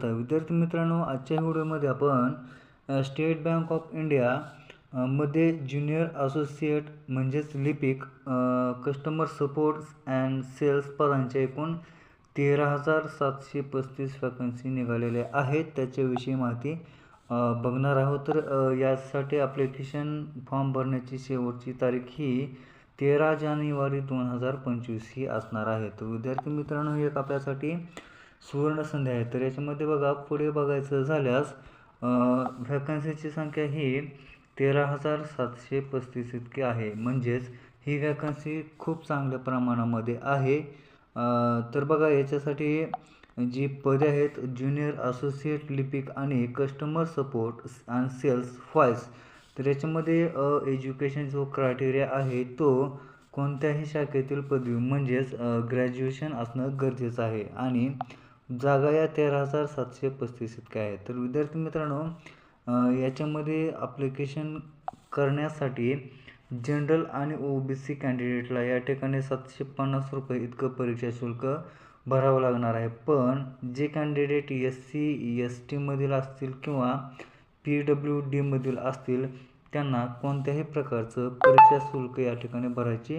करत आहे. विद्यार्थी मित्रांनो आजच्या व्हिडिओमध्ये आपण स्टेट बँक ऑफ इंडिया मध्ये ज्युनियर असोसिएट म्हणजेच लिपिक कस्टमर सपोर्ट अँड सेल्स पदांच्या एकूण तेरा हजार सातशे पस्तीस वॅकन्सी निघालेल्या आहेत. त्याच्याविषयी माहिती बघणार आहोत. तर यासाठी ॲप्लिकेशन फॉर्म भरण्याची शेवटची तारीख ही तेरा जानेवारी दोन हजार पंचवीस ही असणार आहे. तर विद्यार्थी मित्रांनो एक आपल्यासाठी सुवर्ण संधी आहे. तर याच्यामध्ये बघा पुढे बघायचं झाल्यास व्हॅकन्सीची संख्या ही तेरा हजार सातशे पस्तीस इतकी आहे. म्हणजेच ही व्हॅकन्सी खूप चांगल्या प्रमाणामध्ये आहे. तर बघा याच्यासाठी जी पदे आहेत ज्युनियर असोसिएट लिपिक आणि कस्टमर सपोर्ट अँड सेल्स फॉईस तर याच्यामध्ये एज्युकेशन जो क्रायटेरिया आहे तो कोणत्याही शाखेतील पदवी म्हणजेच ग्रॅज्युएशन असणं गरजेचं आहे. आणि जागा या तेरा हजार सातशे पस्तीस इतक्या आहेत. तर विद्यार्थी मित्रांनो याच्यामध्ये अप्लिकेशन करण्यासाठी जनरल आणि ओ बी सी कॅन्डिडेटला या ठिकाणी सातशे पन्नास रुपये इतकं परीक्षा शुल्क भरावं लागणार आहे. पण जे कॅन्डिडेट एस सी एस टीमधील असतील किंवा पी डब्ल्यू डीमधील असतील त्यांना कोणत्याही प्रकारचं परीक्षा शुल्क या ठिकाणी भरायची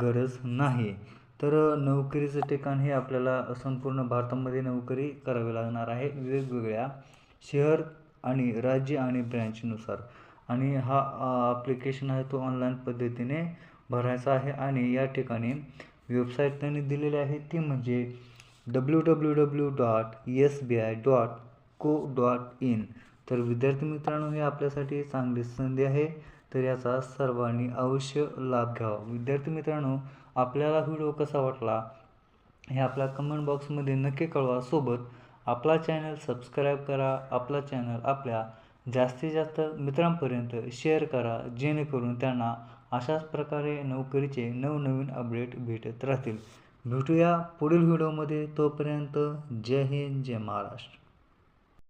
गरज नाही. तर नोकरीचं ठिकाण हे आपल्याला संपूर्ण भारतामध्ये नोकरी करावी लागणार आहे वेगवेगळ्या शहर आणि राज्य आणि ब्रँचनुसार. आणि हा ॲप्लिकेशन आहे तो ऑनलाईन पद्धतीने भरायचा आहे आणि या ठिकाणी वेबसाईट त्यांनी दिलेली आहे ती म्हणजे W W W dot S B I dot co dot in तर विद्यार्थी मित्रांनो हे आपल्यासाठी चांगली संधी आहे. तर याचा सर्वांनी अवश्य लाभ घ्यावा. विद्यार्थी मित्रांनो आपल्याला व्हिडिओ कसा वाटला हे आपल्या कमेंट बॉक्समध्ये नक्की कळवा. सोबत आपला चॅनल सबस्क्राईब करा आपला चॅनल आपल्या जास्तीत जास्त मित्रांपर्यंत शेअर करा जेणेकरून त्यांना अशाच प्रकारे नोकरीचे नवनवीन अपडेट भेटत राहतील. भेटूया पुढील व्हिडिओमध्ये तोपर्यंत जय हिंद जय महाराष्ट्र.